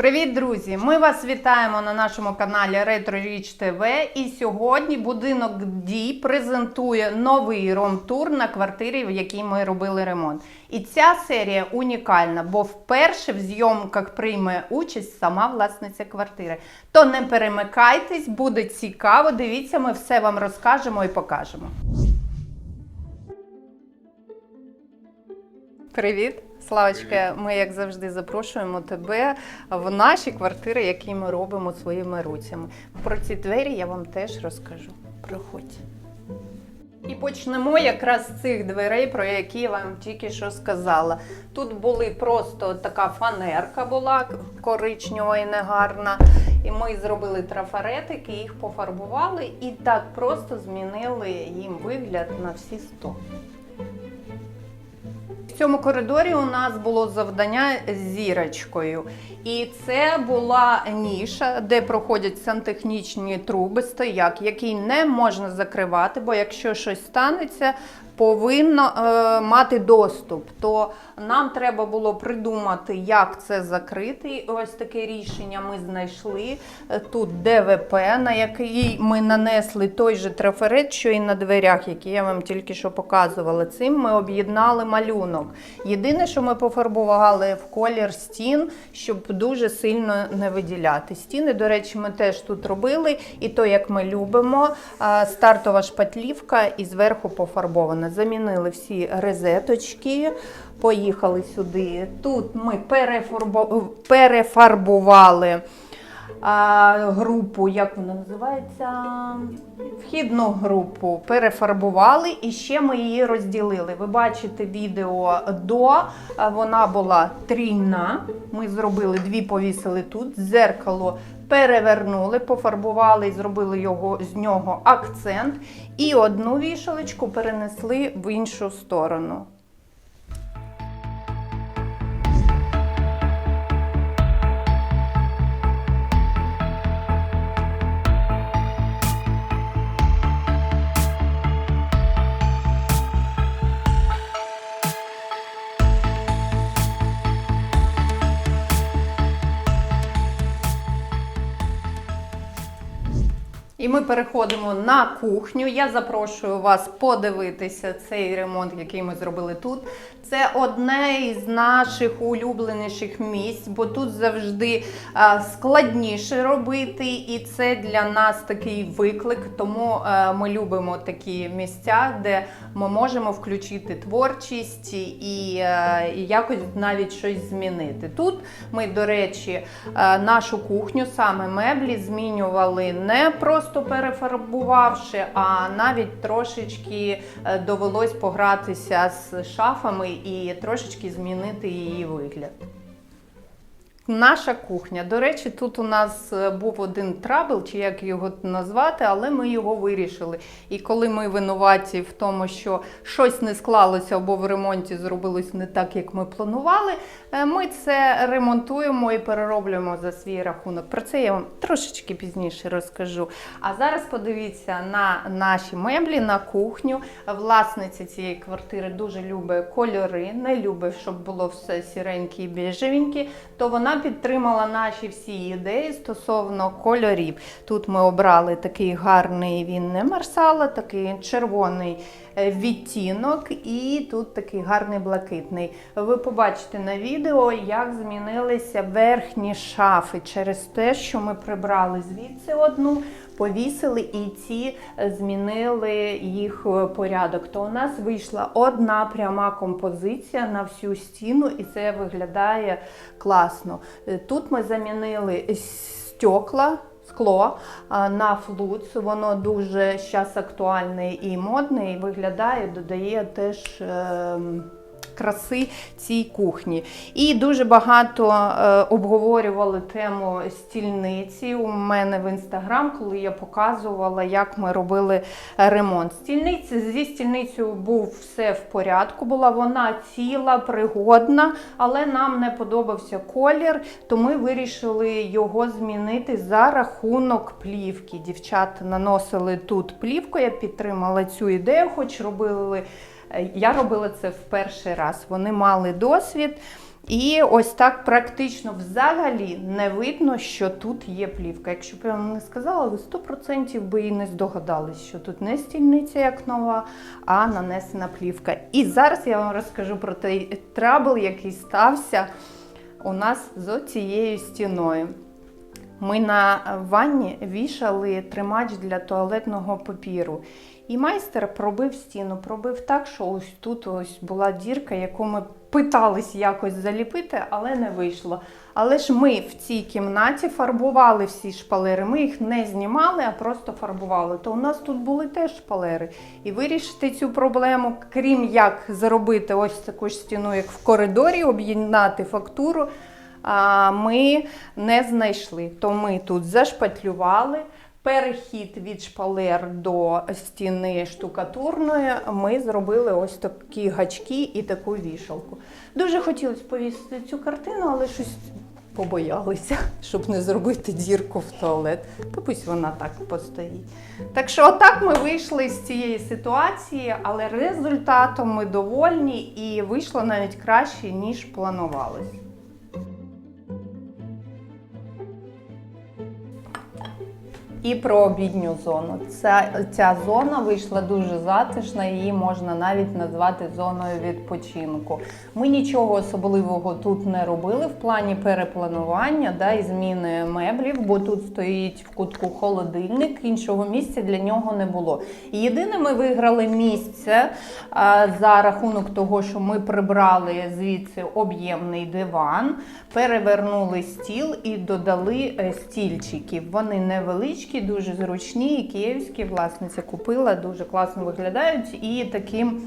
Привіт, друзі! Ми вас вітаємо на нашому каналі Ретро Річ ТВ. І сьогодні будинок дій презентує новий ром-тур на квартирі, в якій ми робили ремонт. І ця серія унікальна, бо вперше в зйомках прийме участь сама власниця квартири. То не перемикайтесь, буде цікаво. Дивіться, ми все вам розкажемо і покажемо. Привіт! Славочка, ми як завжди запрошуємо тебе в наші квартири, які ми робимо своїми руцями. Про ці двері я вам теж розкажу. Проходь. І почнемо якраз з цих дверей, про які я вам тільки що сказала. Тут були просто така фанерка була коричнева і негарна. І ми зробили трафаретики, їх пофарбували і так просто змінили їм вигляд на всі 100. Цьому коридорі у нас було завдання з зірочкою. І це була ніша, де проходять сантехнічні труби, стояк, який не можна закривати, бо якщо щось станеться, повинно е, мати доступ. То нам треба було придумати, як це закрити. Ось таке рішення ми знайшли. Е, Тут ДВП, на який ми нанесли той же трафарет, що і на дверях, які я вам тільки що показувала. Цим ми об'єднали малюнок. Єдине, що ми пофарбували в колір стін, щоб дуже сильно не виділяти. Стіни, до речі, ми теж тут робили, і то, як ми любимо, стартова шпатлівка і зверху пофарбована. Замінили всі розеточки. Поїхали сюди. Тут ми перефарбували а, групу, як вона називається? Вхідну групу перефарбували і ще ми її розділили. Ви бачите відео до, вона була трійна. Ми зробили дві, повісили тут, дзеркало перевернули, пофарбували і зробили його з нього акцент. І одну вішалочку перенесли в іншу сторону. Ми переходимо на кухню. Я запрошую вас подивитися цей ремонт, який ми зробили тут. Це одне із наших улюбленіших місць, бо тут завжди складніше робити, і це для нас такий виклик. Тому е, ми любимо такі місця, де ми можемо включити творчість і, е, якось навіть щось змінити. Тут ми, до речі, е, нашу кухню, саме меблі, змінювали не просто перефарбувавши, а навіть трошечки е, довелось погратися з шафами і трошечки змінити її вигляд. Наша кухня. До речі, тут у нас е, був один трабл, чи як його назвати, але ми його вирішили. І коли ми винуваті в тому, що щось не склалося або в ремонті зробилось не так, як ми планували, е, ми це ремонтуємо і перероблюємо за свій рахунок. Про це я вам трошечки пізніше розкажу. А зараз подивіться на наші меблі, на кухню. Власниця цієї квартири дуже любить кольори, не любить, щоб було все сіреньке і біжевеньке, то вона підтримала наші всі ідеї стосовно кольорів. Тут ми обрали такий гарний він не марсала, такий червоний е, відтінок, і тут такий гарний блакитний. Ви побачите на відео, як змінилися верхні шафи через те, що ми прибрали звідси одну. Повісили і ці е, змінили їх е, порядок. То у нас вийшла одна пряма композиція на всю стіну, і це виглядає класно. Е, Тут ми замінили стекла. Скло на флуц, воно дуже зараз актуальне і модне, і виглядає, додає теж ем, краси цій кухні. І дуже багато е, обговорювали тему стільниці у мене в інстаграм, коли я показувала, як ми робили ремонт. Стільниці зі стільницею був все в порядку. Була вона ціла, пригодна, але нам не подобався колір, то ми вирішили його змінити за рахунок плівки. Дівчата наносили тут плівку. Я підтримала цю ідею, хоч робили. Я робила це в перший раз. Вони мали досвід. І ось так практично взагалі не видно, що тут є плівка. Якщо б я вам не сказала, ви 100% би і не здогадались, що тут не стільниця як нова, а нанесена плівка. І зараз я вам розкажу про той трабл, який стався у нас з цією стіною. Ми на ванні вішали тримач для туалетного папіру. І майстер пробив стіну, пробив так, що ось тут ось була дірка, яку ми питались якось заліпити, але не вийшло. Але ж ми в цій кімнаті фарбували всі шпалери. Ми їх не знімали, а просто фарбували. То у нас тут були теж шпалери. І вирішити цю проблему, крім як зробити ось таку ж стіну, як в коридорі, об'єднати фактуру, ми не знайшли. То ми тут зашпатлювали. Перехід від шпалер до стіни штукатурної ми зробили ось такі гачки і таку вішалку. Дуже хотілося повісити цю картину, але щось побоялися, щоб не зробити дірку в туалет. То пусть вона так постоїть. Так що, отак ми вийшли з цієї ситуації, але результатом ми довольні і вийшло навіть краще, ніж планувалось. І про обідню зону. Ця, ця зона вийшла дуже затишна, її можна навіть назвати зоною відпочинку. Ми нічого особливого тут не робили в плані перепланування да, і зміни меблів, бо тут стоїть в кутку холодильник, іншого місця для нього не було. І єдине, ми виграли місце а, за рахунок того, що ми прибрали звідси об'ємний диван, перевернули стіл і додали е, стільчиків. Вони невеличкі, дуже зручні, і київські власниця купила, дуже класно виглядають. І таким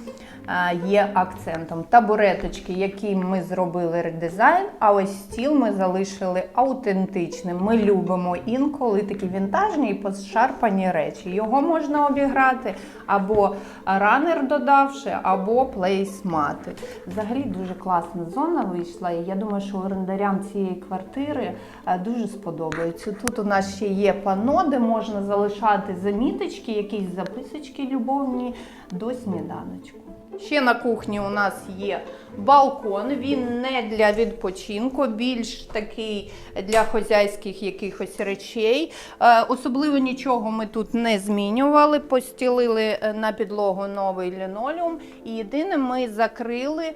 є акцентом. Табуреточки, які ми зробили редизайн, а ось стіл ми залишили аутентичним. Ми любимо інколи такі вінтажні і пошарпані речі. Його можна обіграти або ранер додавши, або плейсмати. Взагалі дуже класна зона вийшла. І я думаю, що орендарям цієї квартири е, дуже сподобається. Тут у нас ще є пано, де можна залишати заміточки, якісь записочки любовні до сніданочку. Ще на кухні у нас є балкон. Він не для відпочинку, більш такий для хозяйських якихось речей. Е, Особливо нічого ми тут не змінювали. Постілили е, на підлогу новий лінолеум. І єдине, ми закрили е,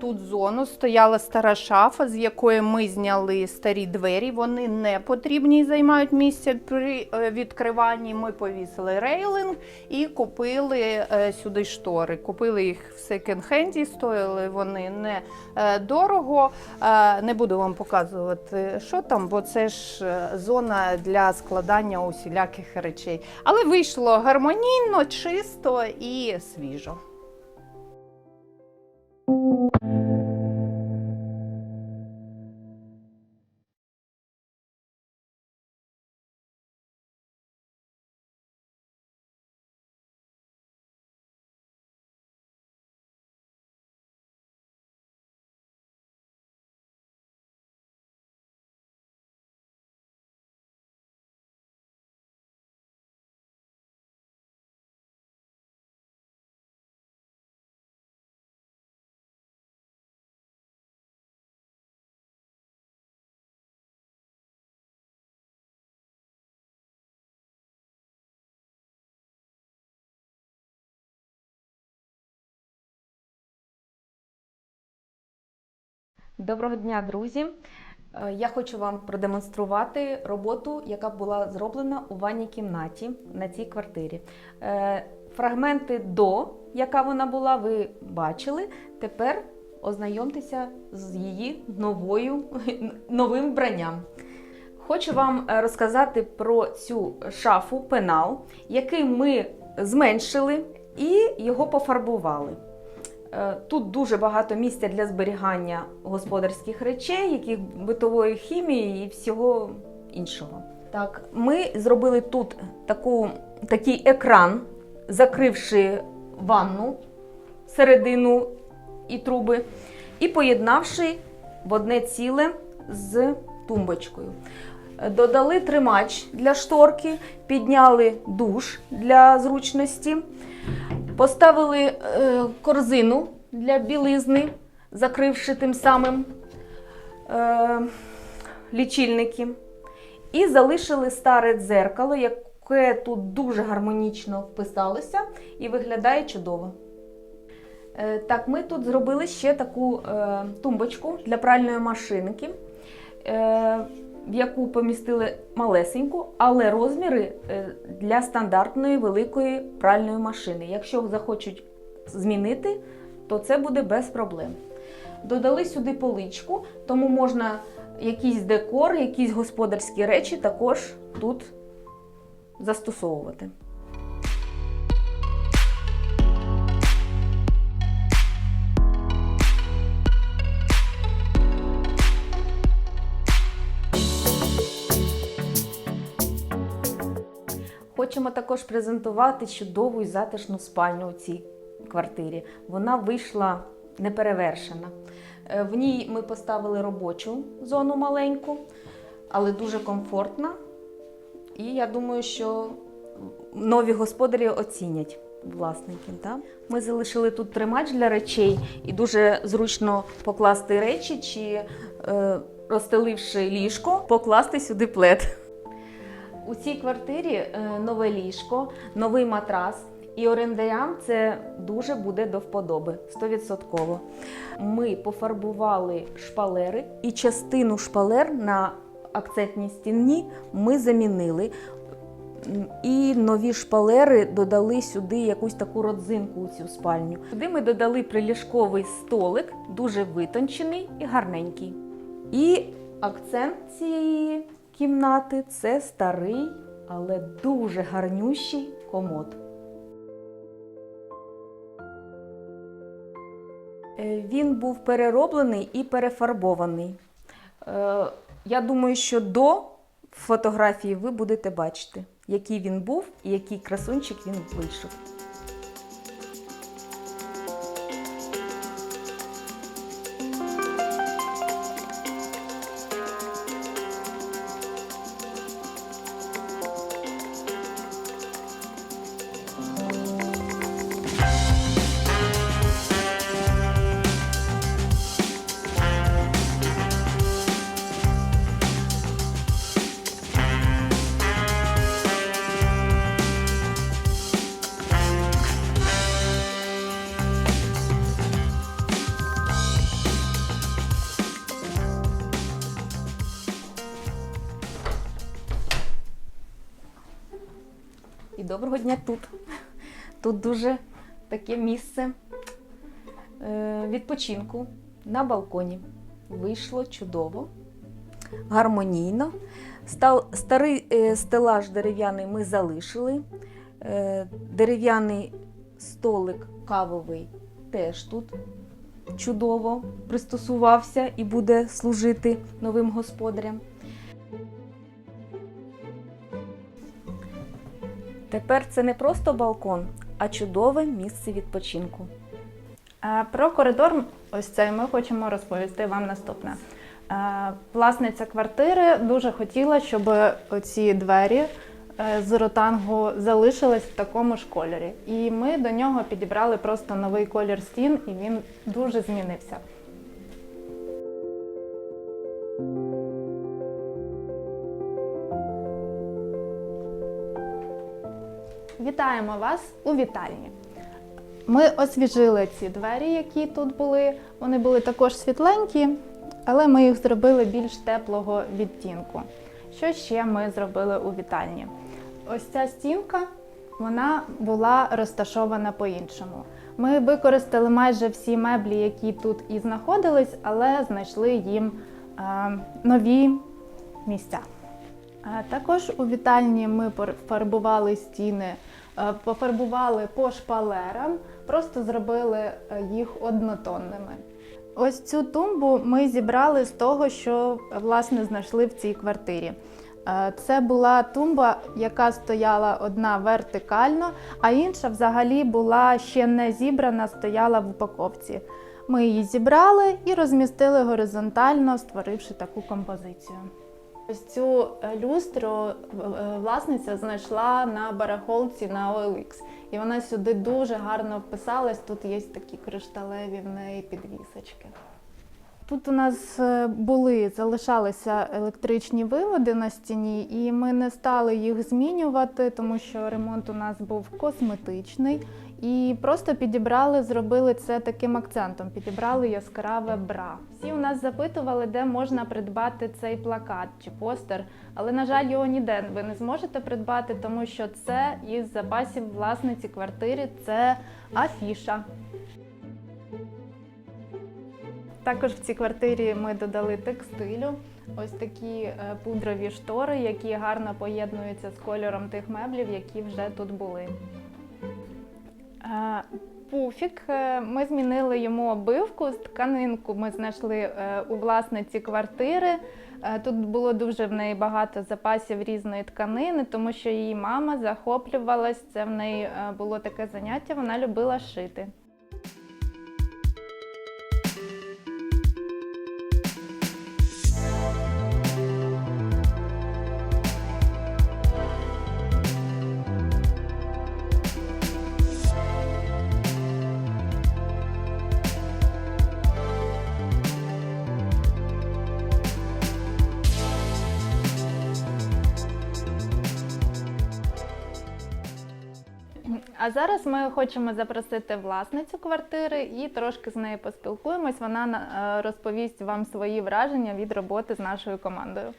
тут зону. Стояла стара шафа, з якої ми зняли старі двері. Вони не потрібні і займають місце при відкриванні. Ми повісили рейлинг і купили сюди штори. Купили їх в секонд-хенді, стояли вони не е, дорого. Е, Не буду вам показувати, що там, бо це ж е, зона для складання усіляких речей. Але вийшло гармонійно, чисто і свіжо. Доброго дня, друзі! Е, Я хочу вам продемонструвати роботу, яка була зроблена у ванній кімнаті на цій квартирі. Е, Фрагменти до, яка вона була, ви бачили. Тепер ознайомтеся з її новою, новим вбранням. Хочу вам е, розказати про цю шафу пенал, який ми зменшили і його пофарбували. Е, Тут дуже багато місця для зберігання господарських речей, яких битової хімії і всього іншого. Так, ми зробили тут таку, такий екран, закривши ванну середину і труби, і поєднавши в одне ціле з тумбочкою. Додали тримач для шторки, підняли душ для зручності. Поставили е, корзину для білизни, закривши тим самим е, лічильники і залишили старе дзеркало, яке тут дуже гармонічно вписалося і виглядає чудово. Е, Так, ми тут зробили ще таку тумбочку для пральної машинки, в яку помістили малесеньку, але розміри е, для стандартної великої пральної машини. Якщо захочуть змінити, то це буде без проблем. Додали сюди поличку, тому можна якийсь декор, якісь господарські речі також тут застосовувати. Хочемо також презентувати чудову і затишну спальню у цій квартирі. Вона вийшла неперевершена. Е, В ній ми поставили робочу зону маленьку, але дуже комфортна. І я думаю, що нові господарі оцінять власників. Да? Ми залишили тут тримач для речей і дуже зручно покласти речі чи, е, розстеливши ліжко, покласти сюди плед. У цій квартирі е, нове ліжко, новий матрас. І орендарям це дуже буде до вподоби, 100%. Ми пофарбували шпалери, і частину шпалер на акцентній стіні ми замінили. І нові шпалери додали сюди якусь таку родзинку у цю спальню. Сюди ми додали приліжковий столик, дуже витончений і гарненький. І акцент цієї кімнати це старий, але дуже гарнющий комод. Е, Він був перероблений і перефарбований. Е, Я думаю, що до фотографії ви будете бачити, який він був і який красунчик він вийшов. Доброго дня тут. Тут дуже таке місце е, відпочинку на балконі. Вийшло чудово, гармонійно. Старий е, стелаж дерев'яний ми залишили. Е, дерев'яний столик кавовий теж тут чудово пристосувався і буде служити новим господарям. Тепер це не просто балкон, а чудове місце відпочинку. Про коридор ось цей ми хочемо розповісти вам наступне. Власниця квартири дуже хотіла, щоб оці двері е, з ротангу залишились в такому ж кольорі. І ми до нього підібрали просто новий колір стін, і він дуже змінився. Вітаємо вас у вітальні. Ми освіжили ці двері, які тут були. Вони були також світленькі, але ми їх зробили більш теплого відтінку. Що ще ми зробили у вітальні? Ось ця стінка вона була розташована по-іншому. Ми використали майже всі меблі, які тут і знаходились, але знайшли їм е, нові місця. Е, Також у вітальні ми пофарбували стіни, пофарбували по шпалерам, просто зробили е, їх однотонними. Ось цю тумбу ми зібрали з того, що власне знайшли в цій квартирі. Е, Це була тумба, яка стояла одна вертикально, а інша взагалі була ще не зібрана, стояла в упаковці. Ми її зібрали і розмістили горизонтально, створивши таку композицію. Ось цю е, люстру е, е, власниця знайшла на барахолці на OLX. І вона сюди дуже гарно вписалась. Тут є такі кришталеві в неї підвісочки. Тут у нас були, залишалися електричні виводи на стіні, і ми не стали їх змінювати, тому що ремонт у нас був косметичний. І просто підібрали, зробили це таким акцентом. Підібрали яскраве бра. Всі у нас запитували, де можна придбати цей плакат чи постер, але на жаль, його ніде ви не зможете придбати, тому що це із запасів власниці квартири. Це афіша. Також в цій квартирі ми додали текстилю. Ось такі е, пудрові штори, які гарно поєднуються з кольором тих меблів, які вже тут були. Пуфік. е, Ми змінили йому обивку. З тканинку ми знайшли е, у власниці квартири. Е, Тут було дуже в неї багато запасів різної тканини, тому що її мама захоплювалась. Це в неї було таке заняття. Вона любила шити. А зараз ми хочемо запросити власницю квартири і трошки з нею поспілкуємось. Вона е, розповість вам свої враження від роботи з нашою командою.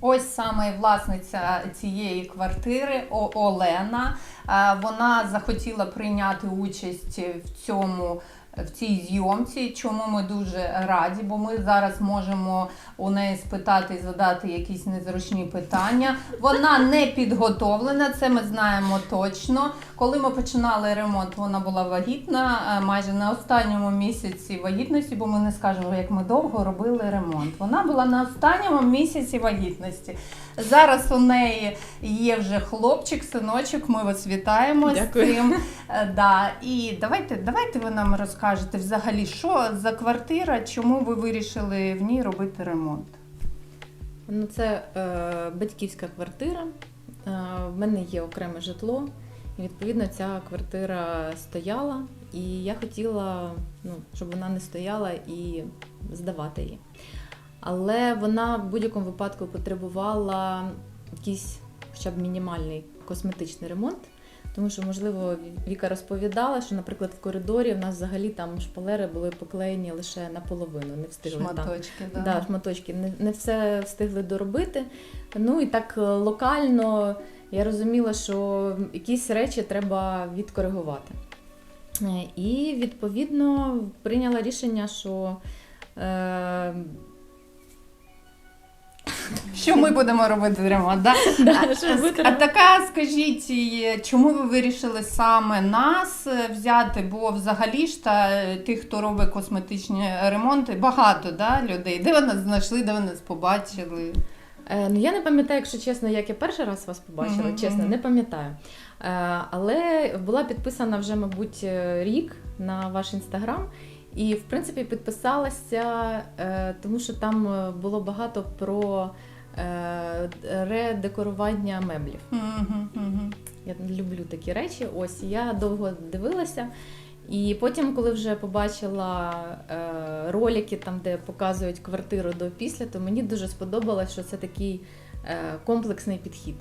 Ось саме власниця цієї квартири Олена. Е, Вона захотіла прийняти участь в цьому. В цій зйомці, чому ми дуже раді, бо ми зараз можемо у неї спитати і задати якісь незручні питання. Вона не підготовлена, це ми знаємо точно. Коли ми починали ремонт, вона була вагітна е, майже на останньому місяці вагітності, бо ми не скажемо, як ми довго робили ремонт. Вона була на останньому місяці вагітності. Зараз у неї є вже хлопчик, синочок. Ми вас вітаємо Дякую. з цим. Е, Да. І давайте, давайте ви нам розкажете взагалі, що за квартира, чому ви вирішили в ній робити ремонт. Ну, це е, батьківська квартира. Е, в мене є окреме житло. І відповідно ця квартира стояла, і я хотіла, ну, щоб вона не стояла і здавати її. Але вона в будь-якому випадку потребувала якийсь хоча б мінімальний косметичний ремонт. Тому що, можливо, Віка розповідала, що, наприклад, в коридорі в нас взагалі там шпалери були поклеєні лише наполовину, не встигли там Шматочки, да. Да, шматочки не, не все встигли доробити. Ну і так е, локально я розуміла, що якісь речі треба відкоригувати. Е, І відповідно прийняла рішення, що е, Що ми будемо робити ремонт? Да? Да, а, що робити а ремонт. така, скажіть, і чому ви вирішили саме нас е, взяти? Бо взагалі ж та е, тих, хто робить косметичні ремонти, багато да, людей. Де ви нас знайшли, де ви нас побачили? Е, Ну, я не пам'ятаю, якщо чесно, як я перший раз вас побачила, Мгм, чесно, мгм. не пам'ятаю. Е, Але була підписана вже, мабуть, е, рік на ваш інстаграм. І, в принципі, підписалася, е, тому що там е, було багато про е, редекорування меблів. Мгм, мгм. Я люблю такі речі. Ось я довго дивилася. І потім, коли вже побачила е, ролики, там, де показують квартиру до після, то мені дуже сподобалось, що це такий е, комплексний підхід.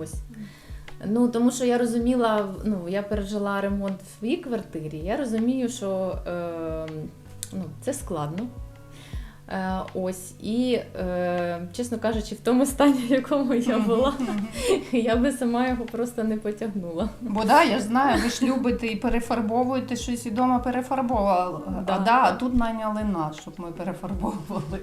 Ось. Ну, тому що я розуміла, ну, я пережила ремонт в своїй квартирі, я розумію, що е, ну, це складно. Е, ось, і, е, чесно кажучи, в тому стані, в якому я була, я би сама його просто не потягнула. Бо да, я ж знаю, ви ж любите і перефарбовуєте щось і вдома перефарбовували. А, Да. да, а тут найняли нас, щоб ми перефарбовували.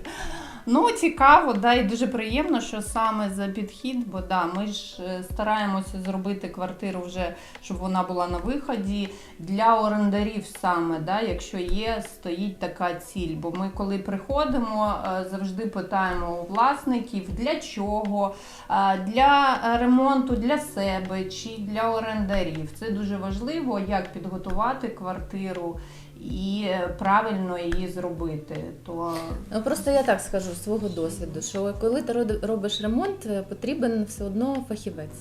Ну, цікаво, да, і дуже приємно, що саме за підхід, бо да, ми ж е, стараємося зробити квартиру вже, щоб вона була на виході для орендарів саме, да, якщо є, стоїть така ціль. Бо ми, коли приходимо, е, завжди питаємо у власників, для чого, е, для ремонту для себе чи для орендарів. Це дуже важливо, як підготувати квартиру і правильно її зробити. То Ну просто я так скажу з свого досвіду, що коли ти робиш ремонт, е, потрібен все одно фахівець.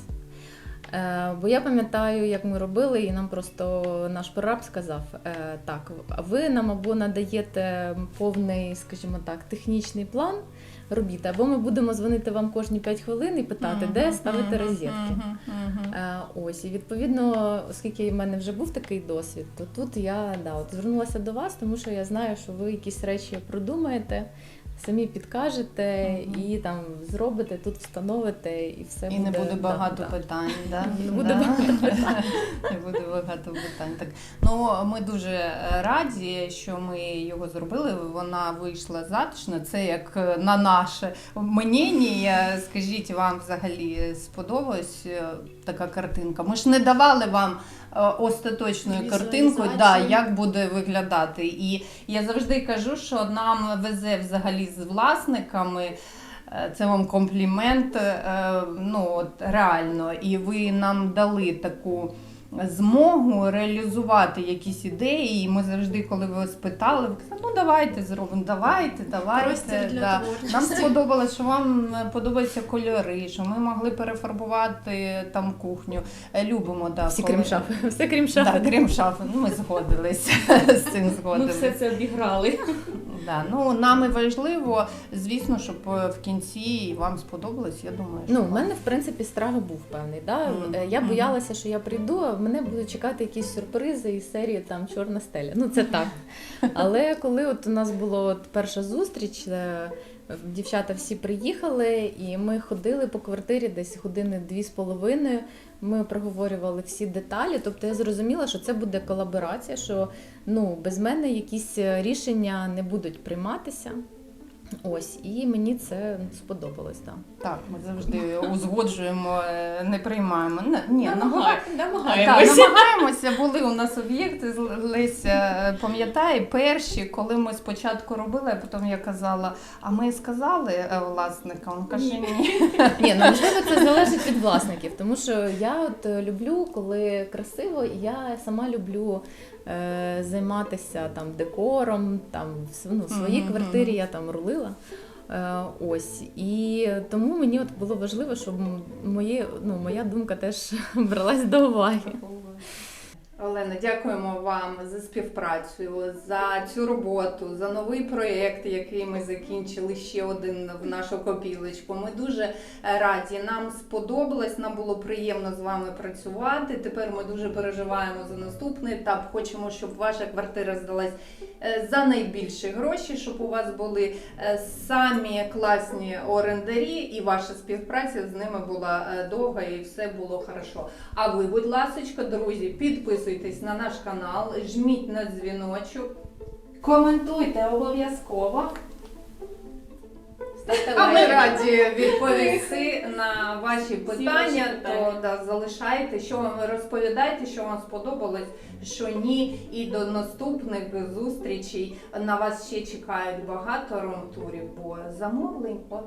Е, Бо я пам'ятаю, як ми робили, і нам просто наш прораб сказав: е, так, ви нам або надаєте повний, скажімо так, технічний план робіт, або ми будемо дзвонити вам кожні 5 хвилин і питати, де ставити розетки. Е, Ось і відповідно, оскільки в мене вже був такий досвід, то тут я да, от звернулася до вас, тому що я знаю, що ви якісь речі продумаєте, самі підкажете і там зробите, тут встановите, і все І не буде багато да. питань, да? Не буде Да. багато питань. Не буде багато питань. Так. Ну, ми дуже раді, що ми його зробили. Вона вийшла затишно. Це як е, на наше мнення. Скажіть, вам взагалі сподобалась е, така картинка? Ми ж не давали вам е, картинкою, картинку, да, як буде виглядати. І я завжди кажу, що нам везе взагалі з власниками. Е, Це вам комплімент, е, ну от реально. І ви нам дали таку змогу реалізувати якісь ідеї. І ми завжди, коли ви спитали, ви казали, ну давайте зробимо, давайте, давайте. Для да. Нам сподобалось, що вам подобаються кольори, що ми могли перефарбувати там кухню. Е, Любимо, да, Всі коли- крім шафи. Все крім шафи. Да, крім шафи. Ну, ми згодилися з цим Ми все це обіграли. Да, ну нам і важливо, звісно, щоб е, в кінці вам сподобалось. Я думаю, що Ну, в мене в принципі страх був певний. Да? Е, Я боялася, що я прийду, а мене будуть чекати якісь сюрпризи із серії там Чорна стеля. Ну це так. Але коли от у нас була от перша зустріч, е, дівчата всі приїхали, і ми ходили по квартирі десь години дві з половиною. Ми проговорювали всі деталі. Тобто я зрозуміла, що це буде колаборація, що ну без мене якісь е, рішення не будуть прийматися. Ось, і мені це сподобалось. Так. так, ми завжди узгоджуємо, е, не приймаємо. Не- Ні, Так, Намагаємося. намагаємося. Були у нас об'єкти, з- Леся е, пам'ятає, перші, коли ми спочатку робили, а потім я казала, а ми сказали е, власникам, він каже, ні. Ні, ну можливо, це залежить від власників, тому що я от люблю, коли красиво, і я сама люблю е, займатися там декором, там в ну, в своїй Мгм, квартирі я там рулила. Е, ось і тому мені от було важливо, щоб м- моє, ну, моя думка теж бралась до уваги. Олена, дякуємо вам за співпрацю, за цю роботу, за новий проєкт, який ми закінчили ще один в нашу копілочку. Ми дуже е, раді. Нам сподобалось, нам було приємно з вами працювати. Тепер ми дуже переживаємо за наступний етап. Хочемо, щоб ваша квартира здалась за найбільші гроші, щоб у вас були е, самі класні орендарі, і ваша співпраця з ними була е, довга і все було хорошо. А ви, будь ласка, друзі, підписуйтесь на наш канал, жміть на дзвіночок, коментуйте обов'язково. А ми раді відповісти на ваші питання. питання. То да, залишайте, що вам розповідайте, що вам сподобалось, що ні. І до наступних зустрічей. На вас ще чекають багато ром-турів, бо замовлень от.